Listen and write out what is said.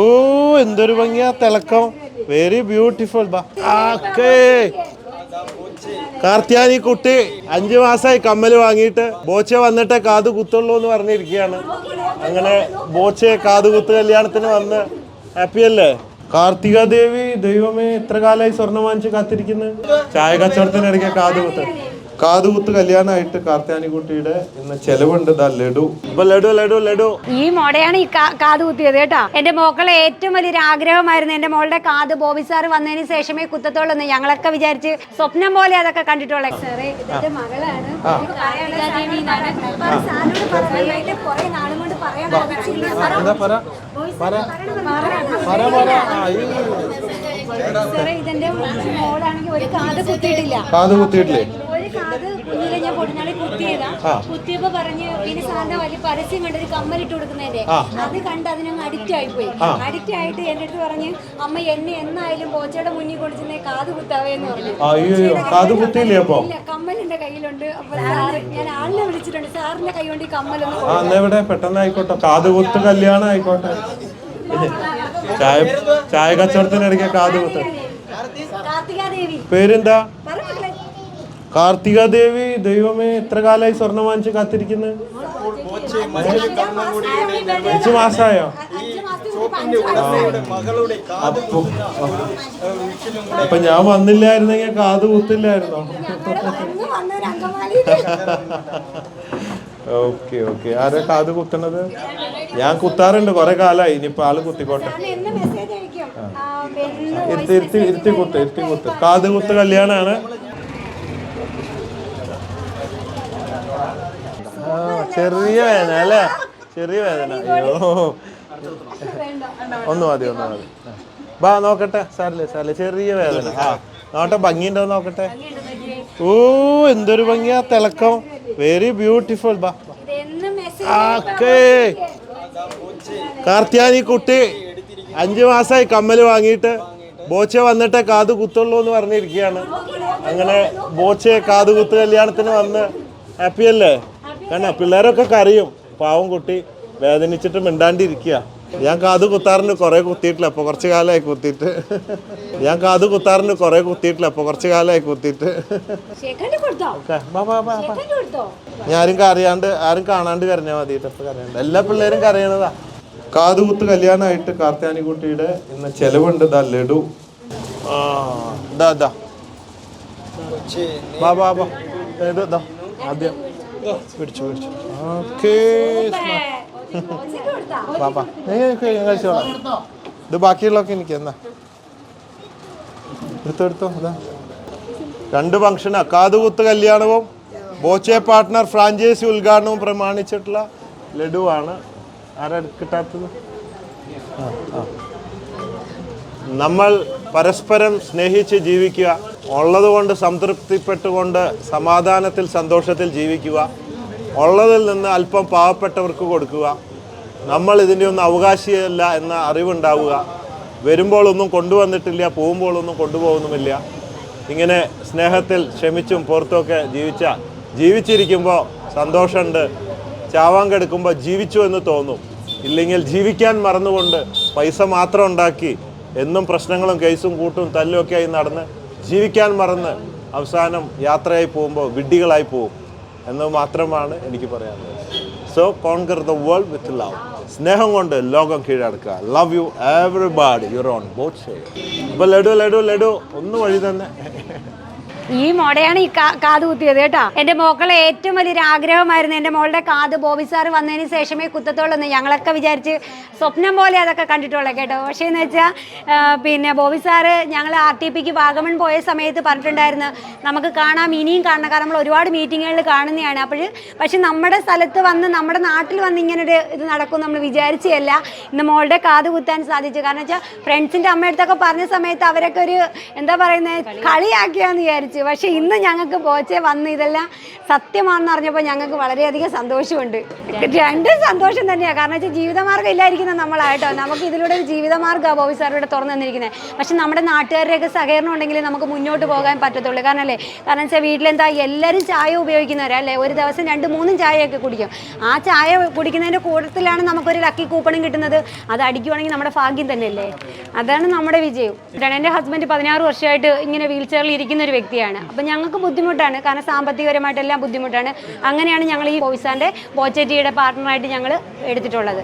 ഓ എന്തൊരു ഭംഗിയാ തിളക്കം. വെരി ബ്യൂട്ടിഫുൾ കാർത്തിയാനി കുട്ടി അഞ്ചു മാസമായി കമ്മൽ വാങ്ങിയിട്ട് ബോച്ചെ വന്നിട്ടേ കാത് കുത്തുള്ളൂ എന്ന് പറഞ്ഞിരിക്കുകയാണ്. അങ്ങനെ ബോച്ചെ കാത് കുത്ത് കല്യാണത്തിന് വന്ന് ഹാപ്പി അല്ലേ? കാർത്തിക ദേവി ദൈവമേ എത്ര കാലമായി സ്വർണം വാങ്ങിച്ച് കാത്തിരിക്കുന്നു. ചായ കച്ചവടത്തിനിടയ്ക്ക് കാത് കുത്ത്. കാത് കുത്ത് കല്യാണമായിട്ട് കാർത്തിയാനി കുട്ടിയുടെ ഇന്ന് ചെലവുണ്ട്. ദാ ലഡു. ഇപ്പൊ ലഡു ലഡു ലഡു. ഈ മോടെയാണ് ഈ കാ- കാത് കുത്തിയത് കേട്ടോ. എന്റെ മോക്കളെ ഏറ്റവും വലിയൊരു ആഗ്രഹമായിരുന്നു എന്റെ മോളുടെ കാത് ബോബി സാർ വന്നതിന് ശേഷമേ കുത്തത്തോളൂ എന്ന് ഞങ്ങളൊക്കെ വിചാരിച്ച് സ്വപ്നം പോലെ അതൊക്കെ കണ്ടിട്ടുള്ളത് സാറേ ഇതെന്റെ മകളാണ്. സാറിനോട് പറയാനായിട്ട് കുറേ നാളും കൊണ്ട് പറയാൻ. എന്താ പറ? പറ. പറ പറ ആ, ഈ സാറേ ഇതെന്റെ മോളാണെങ്കിൽ ഒരു കാത് കുത്തിയിട്ടില്ല. കാത് കുത്തിയിട്ടില്ലേ? ഒരു കാത് കുഞ്ഞിലെ ഞാൻ പൊടിനാളി കുത്തിയതാ. കുത്തിയപ്പോ പറഞ്ഞ് പിന്നെ സാറിന്റെ വലിയ പരസ്യം കണ്ടൊരു കമ്മലിട്ട് കൊടുക്കുന്നതിന്റെ. അത് കണ്ട് അതിനങ്ങ് അഡിക്റ്റ് ആയിപ്പോയി. അഡിക്റ്റ് ആയിട്ട് എന്റെ അടുത്ത് പറഞ്ഞ് അമ്മ എന്നെ എന്നായാലും പോച്ചയുടെ മുന്നിൽ കൊണ്ടുചെന്നേ കാത് കുത്താവേന്ന് പറഞ്ഞു. ഇല്ല കമ്മൽ എന്റെ കയ്യിലുണ്ട് അപ്പൊ ഞാൻ ആളിനെ വിളിച്ചിട്ടുണ്ട്. സാറിന്റെ കൈ കൊണ്ട് ഈ കമ്മലൊന്നും ആ എന്നാ ഇവിടെ പെട്ടെന്ന് ആയിക്കോട്ടെ. കാത് കുത്ത് കല്യാണം ആയിക്കോട്ടെ. ചായ ചായ കച്ചവടത്തിനിടയ്ക്ക് കാത് കുത്ത്. പേരെന്താ. കാർത്തിക ദേവി ദൈവമേ എത്ര കാലമായി സ്വർണം വാങ്ങിച്ച് കാത്തിരിക്കുന്നു? അഞ്ചു മാസമായോ. അപ്പൊ ഞാൻ വന്നില്ലായിരുന്നെങ്കിൽ കാത് കുത്തില്ലായിരുന്നോ? Okay okay. ആരാ കാത് കുത്തണത് ഞാൻ കുത്താറുണ്ട് കുറെ കാലമായി ഇനിയിപ്പോ ആൾ കുത്തിക്കോട്ടെ. ഇരുത്തി ഇരുത്തി ഇരുത്തി കുത്ത് ഇരുത്തി കുത്ത്. കാത് കുത്ത് കല്യാണാണ് ആ, ചെറിയ വേദന അല്ലേ? ചെറിയ വേദന. അയ്യോ. ഒന്ന് മതി ഒന്ന് മതി. ബാ നോക്കട്ടെ. സാറില്ലേ സാറില്ലേ ചെറിയ വേദന. ആ നോട്ടെ ഭംഗിയുണ്ടോ നോക്കട്ടെ? ഓ എന്തൊരു ഭംഗിയാ തിളക്കം. വെരി ബ്യൂട്ടിഫുൾ ബാ. ഇത് മെസ്സേജ് ഓക്കേ കാർത്തിയാനി കുട്ടി അഞ്ചു മാസമായി കമ്മൽ വാങ്ങിയിട്ട് ബോച്ച വന്നിട്ടേ കാത് കുത്തുള്ളൂ എന്ന് പറഞ്ഞിരിക്കുകയാണ്. അങ്ങനെ ബോച്ചയെ കാത് കുത്ത് കല്യാണത്തിന് വന്ന് ഹാപ്പി അല്ലേ? കാരണം പിള്ളേരൊക്കെ കരയും. പാവം കുട്ടി. വേദനിച്ചിട്ട് മിണ്ടാണ്ടിരിക്കുക ഞാൻ കാത് കുത്താറിന് കുറേ കുത്തിയിട്ടില്ല. അപ്പൊ കുറച്ച് കാലമായി കുത്തിയിട്ട്. ഞാൻ കാത് കുത്താറിന് കുറേ കുത്തിയിട്ടില്ല. അപ്പൊ കുറച്ച് കാലമായി കുത്തിയിട്ട്. ഞാനും ആരും കറിയാണ്ട് ആരും കാണാണ്ട് കരഞ്ഞാൽ മതി. കരയാണ്ട് കരയണ്ട. എല്ലാ പിള്ളേരും കരയണതാ. കാതുകുത്ത് കല്യാണമായിട്ട് കാർത്തിയാനിക്കുട്ടിയുടെ ഇന്ന് ചെലവുണ്ട്. ദാ ലഡു. ആ ദാ ദാ ബാ ബാ ബാ ദാ ആദ്യം. പിടിച്ചു പിടിച്ചു. ഓക്കേ പാപ്പാ ഞാൻ കഴിച്ചോളാം. ഇത് ബാക്കിയുള്ളതൊക്കെ എനിക്ക് എന്നാ. എടുത്തോ എടുത്തോ അതാ രണ്ട് ഫംഗ്ഷനാ കാതുകുത്ത് കല്യാണവും ബോച്ചെ പാർട്ട്ണർ ഫ്രാഞ്ചൈസി ഉദ്ഘാടനവും പ്രമാണിച്ചിട്ടുള്ള ലഡുവാണ്. ആരാ കിട്ടാത്തത്. നമ്മൾ പരസ്പരം സ്നേഹിച്ച് ജീവിക്കുക. ഉള്ളതുകൊണ്ട് സംതൃപ്തിപ്പെട്ടുകൊണ്ട് സമാധാനത്തിൽ സന്തോഷത്തിൽ ജീവിക്കുക. ഉള്ളതിൽ നിന്ന് അല്പം പാവപ്പെട്ടവർക്ക് കൊടുക്കുക. നമ്മൾ ഇതിന്റെ ഒന്നും അവകാശിയല്ല എന്ന അറിവുണ്ടാവുക. വരുമ്പോഴൊന്നും കൊണ്ടുവന്നിട്ടില്ല പോകുമ്പോഴൊന്നും കൊണ്ടുപോകുന്നുമില്ല. ഇങ്ങനെ സ്നേഹത്തിൽ ക്ഷമിച്ചും പുറത്തുമൊക്കെ ജീവിച്ച ജീവിച്ചിരിക്കുമ്പോൾ സന്തോഷമുണ്ട്. ചാവാൻ കിടക്കുമ്പോൾ ജീവിച്ചു എന്ന് തോന്നും. ഇല്ലെങ്കിൽ ജീവിക്കാൻ മറന്നുകൊണ്ട് പൈസ മാത്രം ഉണ്ടാക്കി എന്നും പ്രശ്നങ്ങളും കേസും കൂട്ടും തല്ലുമൊക്കെ ആയി നടന്ന് ജീവിക്കാൻ മറന്ന് അവസാനം യാത്രയായി പോകുമ്പോൾ വിഡ്ഢികളായി പോകും എന്ന് മാത്രമാണ് എനിക്ക് പറയാനുള്ളത്. So conquer the world with love സ്നേഹം കൊണ്ട് ലോകം കീഴടക്കുക. Love you everybody your own boat share അപ്പോൾ ലഡു ലഡു ലഡു. ഒന്ന് വഴി തന്നെ. ഈ മോടെയാണ് ഈ കാത് കുത്തിയത് കേട്ടോ. എന്റെ മോക്കളെ ഏറ്റവും വലിയൊരു ആഗ്രഹമായിരുന്നു. എന്റെ മോളുടെ കാത് ബോബി സാർ വന്നതിന് ശേഷമേ കുത്തത്തുള്ളൂ എന്ന് ഞങ്ങളൊക്കെ വിചാരിച്ച് സ്വപ്നം പോലെ അതൊക്കെ കണ്ടിട്ടുള്ളത് കേട്ടോ. പക്ഷേ എന്ന് വെച്ചാൽ പിന്നെ ബോബി സാറ് ഞങ്ങൾ ആർ ടി പിക്ക് വാഗമൺ പോയ സമയത്ത് പറഞ്ഞിട്ടുണ്ടായിരുന്നു നമുക്ക് കാണാം ഇനിയും കാണണം. കാരണം നമ്മൾ ഒരുപാട് മീറ്റിങ്ങുകളിൽ കാണുന്നതാണ്. അപ്പോൾ പക്ഷെ നമ്മുടെ സ്ഥലത്ത് വന്ന് നമ്മുടെ നാട്ടിൽ വന്ന് ഇങ്ങനൊരു ഇത് നടക്കും നമ്മൾ വിചാരിച്ചല്ല ഇന്ന് മോളുടെ കാത് കുത്താൻ സാധിച്ചു. കാരണം വെച്ചാൽ ഫ്രണ്ട്സിന്റെ അമ്മയടുത്തൊക്കെ പറഞ്ഞ സമയത്ത് അവരൊക്കെ ഒരു എന്താ പറയുന്നത് കളിയാക്കിയാന്ന് വിചാരിച്ചു വിചാരിച്ചു പക്ഷെ ഇന്ന് ഞങ്ങൾക്ക് പോച്ചേ വന്ന് ഇതെല്ലാം സത്യമാണെന്ന് അറിഞ്ഞപ്പോൾ ഞങ്ങൾക്ക് വളരെയധികം സന്തോഷമുണ്ട്. രണ്ടും സന്തോഷം തന്നെയാണ് കാരണം വെച്ചാൽ ജീവിതമാർഗം ഇല്ലായിരിക്കുന്ന നമ്മളായിട്ടോ നമുക്ക് ഇതിലൂടെ ഒരു ജീവിതമാർഗമാണ് ബോബി സാറിലൂടെ തുറന്നു തന്നിരിക്കുന്നത് പക്ഷെ നമ്മുടെ നാട്ടുകാരുടെയൊക്കെ സഹകരണം ഉണ്ടെങ്കിൽ നമുക്ക് മുന്നോട്ട് പോകാൻ പറ്റത്തുള്ളൂ. കാരണം അല്ലേ? കാരണം വെച്ചാൽ വീട്ടിലെന്താ എല്ലാവരും ചായ ഉപയോഗിക്കുന്നവരല്ലേ ഒരു ദിവസം രണ്ട് മൂന്നും ചായയൊക്കെ കുടിക്കും. ആ ചായ കുടിക്കുന്നതിന്റെ കൂട്ടത്തിലാണ് നമുക്കൊരു ലക്കി കൂപ്പണും കിട്ടുന്നത്. അത് അടിക്കുവാണെങ്കിൽ നമ്മുടെ ഭാഗ്യം തന്നെയല്ലേ? അതാണ് നമ്മുടെ വിജയം. എന്റെ ഹസ്ബൻഡ് പതിനാറ് വർഷമായിട്ട് ഇങ്ങനെ വീൽ ചെയറിൽ ഇരിക്കുന്ന ഒരു വ്യക്തിയാണ്. അപ്പം ഞങ്ങൾക്ക് ബുദ്ധിമുട്ടാണ്. കാരണം സാമ്പത്തികപരമായിട്ടെല്ലാം ബുദ്ധിമുട്ടാണ്. അങ്ങനെയാണ് ഞങ്ങൾ ഈ ബോയ്സാന്റെ ബോച്ചേറ്റിയുടെ പാർട്ട്ണറായിട്ട് ഞങ്ങൾ എടുത്തിട്ടുള്ളത്.